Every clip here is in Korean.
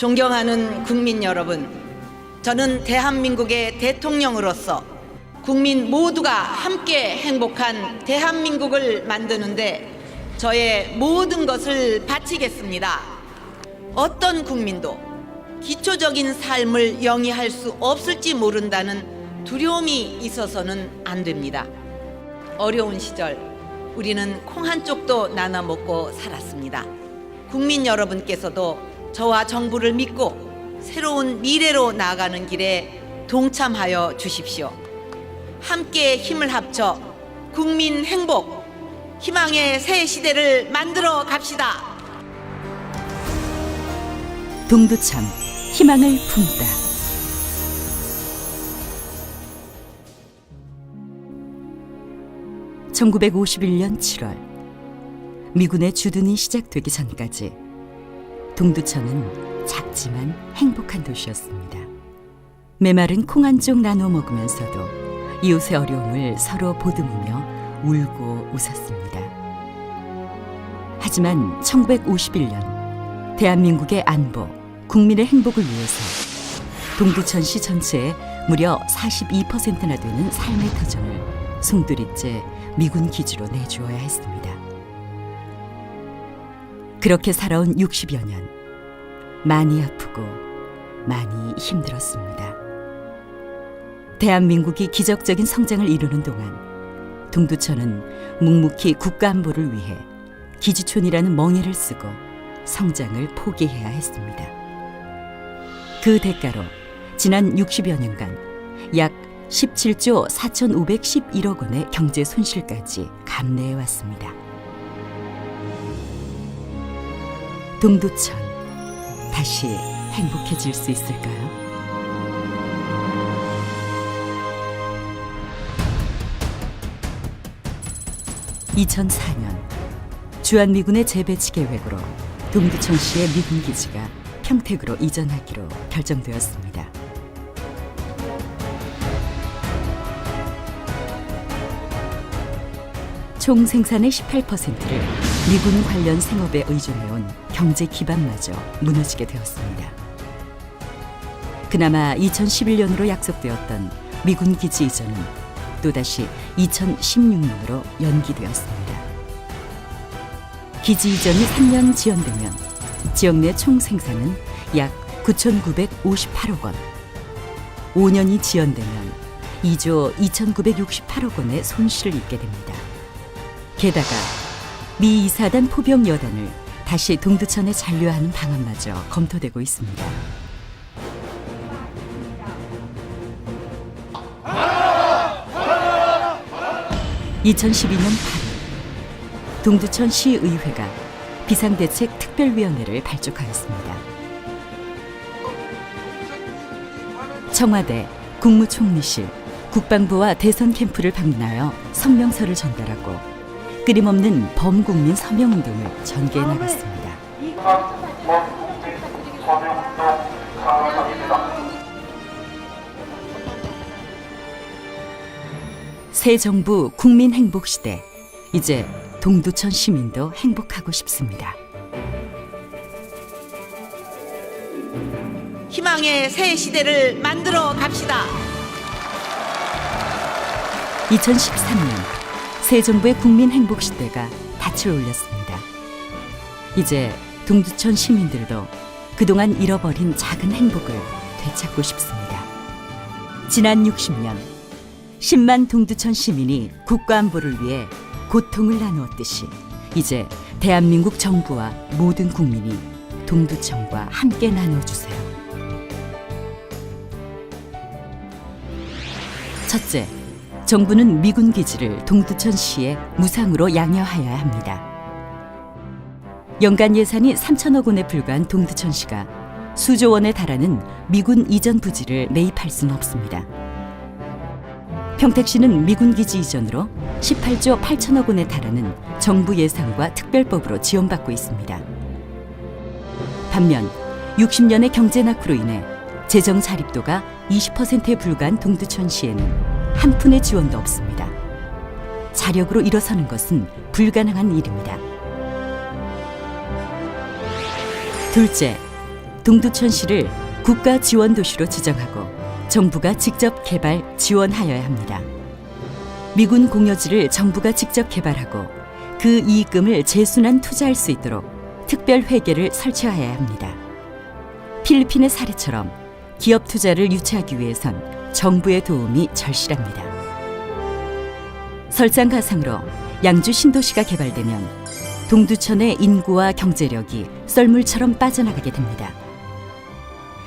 존경하는 국민 여러분, 저는 대한민국의 대통령으로서 국민 모두가 함께 행복한 대한민국을 만드는데 저의 모든 것을 바치겠습니다. 어떤 국민도 기초적인 삶을 영위할 수 없을지 모른다는 두려움이 있어서는 안 됩니다. 어려운 시절 우리는 콩 한 쪽도 나눠 먹고 살았습니다. 국민 여러분께서도 저와 정부를 믿고 새로운 미래로 나아가는 길에 동참하여 주십시오. 함께 힘을 합쳐 국민 행복, 희망의 새 시대를 만들어 갑시다. 동두천 희망을 품다. (1951년 7월) 미군의 주둔이 시작되기 전까지 동두천은 작지만 행복한 도시였습니다. 메마른 콩 한 쪽 나눠 먹으면서도 이웃의 어려움을 서로 보듬으며 울고 웃었습니다. 하지만 1951년 대한민국의 안보, 국민의 행복을 위해서 동두천시 전체의 무려 42%나 되는 삶의 터전을 송두리째 미군 기지로 내주어야 했습니다. 그렇게 살아온 60여 년, 많이 아프고 많이 힘들었습니다. 대한민국이 기적적인 성장을 이루는 동안 동두천은 묵묵히 국가 안보를 위해 기지촌이라는 멍에를 쓰고 성장을 포기해야 했습니다. 그 대가로 지난 60여 년간 약 17조 4,511억 원의 경제 손실까지 감내해 왔습니다. 동두천 다시 행복해질 수 있을까요? (2004년) 주한미군의 재배치 계획으로 동두천시의 미군 기지가 평택으로 이전하기로 결정되었습니다. 총 생산의 18%를 미군 관련 생업에 의존해온 경제 기반마저 무너지게 되었습니다. 그나마 2011년으로 약속되었던 미군 기지 이전은 또다시 2016년으로 연기되었습니다. 기지 이전이 3년 지연되면 지역 내 총 생산은 약 9,958억 원. 5년이 지연되면 2조 2,968억 원의 손실을 입게 됩니다. 게다가 미 이사단 포병 여단을 다시 동두천에 잔류하는 방안마저 검토되고 있습니다. (2012년 8월) 동두천 시의회가 비상대책 특별위원회를 발족하였습니다. 청와대, 국무총리실, 국방부와 대선 캠프를 방문하여 성명서를 전달하고 끊임없는 범국민 서명운동을 전개해 나갔습니다. 새 정부 국민 행복 시대 이제 동두천 시민도 행복하고 싶습니다. 희망의 새 시대를 만들어 갑시다. 2013년 새 정부의 국민 행복 시대가 닻을 올렸습니다. 이제 동두천 시민들도 그동안 잃어버린 작은 행복을 되찾고 싶습니다. 지난 60년 10만 동두천 시민이 국가 안보를 위해 고통을 나누었듯이 이제 대한민국 정부와 모든 국민이 동두천과 함께 나눠주세요. 첫째, 정부는 미군 기지를 동두천시에 무상으로 양여하여야 합니다. 연간 예산이 3천억 원에 불과한 동두천시가 수조 원에 달하는 미군 이전 부지를 매입할 수는 없습니다. 평택시는 미군 기지 이전으로 18조 8천억 원에 달하는 정부 예산과 특별법으로 지원받고 있습니다. 반면 60년의 경제 낙후로 인해 재정 자립도가 20%에 불과한 동두천시에는 한 푼의 지원도 없습니다. 자력으로 일어서는 것은 불가능한 일입니다. 둘째, 동두천시를 국가 지원 도시로 지정하고 정부가 직접 개발 지원하여야 합니다. 미군 공여지를 정부가 직접 개발하고 그 이익금을 재순환 투자할 수 있도록 특별 회계를 설치하여야 합니다. 필리핀의 사례처럼 기업 투자를 유치하기 위해선 정부의 도움이 절실합니다. 설상가상으로 양주 신도시가 개발되면 동두천의 인구와 경제력이 썰물처럼 빠져나가게 됩니다.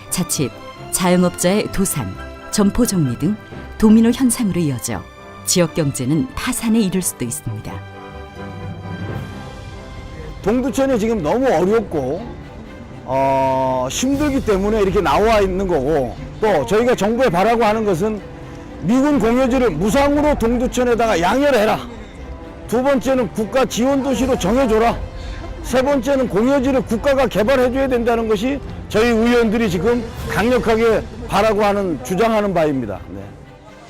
자칫 자영업자의 도산, 점포 정리 등 도미노 현상으로 이어져 지역 경제는 파산에 이를 수도 있습니다. 동두천이 지금 너무 어렵고 어, 힘들기 때문에 이렇게 나와 있는 거고 또 저희가 정부에 바라고 하는 것은 미군 공여지를 무상으로 동두천에다가 양열해라. 두 번째는 국가 지원 도시로 정해줘라. 세 번째는 공여지를 국가가 개발해줘야 된다는 것이 저희 의원들이 지금 강력하게 바라고 하는 주장하는 바입니다. 네.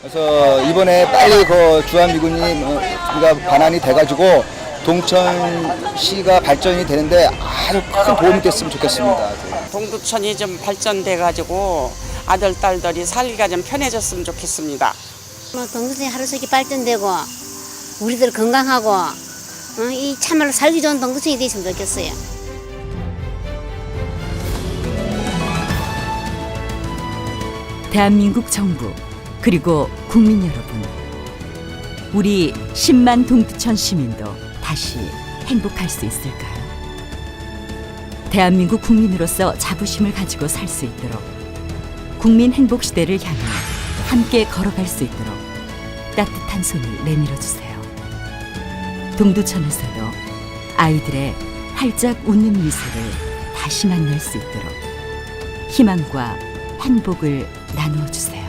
그래서 이번에 빨리 그 주한미군이 어, 우리가 반환이 돼가지고 동천시가 발전이 되는데 아주 큰 도움이 됐으면 좋겠습니다. 동두천이 좀 발전돼 가지고 아들 딸들이 살기가 좀 편해졌으면 좋겠습니다. 뭐 동두천이 하루속히 발전되고 우리들 건강하고 어, 이 참말로 살기 좋은 동두천이 됐으면 좋겠어요. 대한민국 정부 그리고 국민 여러분 우리 10만 동두천 시민도 다시 행복할 수 있을까요? 대한민국 국민으로서 자부심을 가지고 살 수 있도록 국민 행복 시대를 향해 함께 걸어갈 수 있도록 따뜻한 손을 내밀어 주세요. 동두천에서도 아이들의 활짝 웃는 미소를 다시 만날 수 있도록 희망과 행복을 나누어 주세요.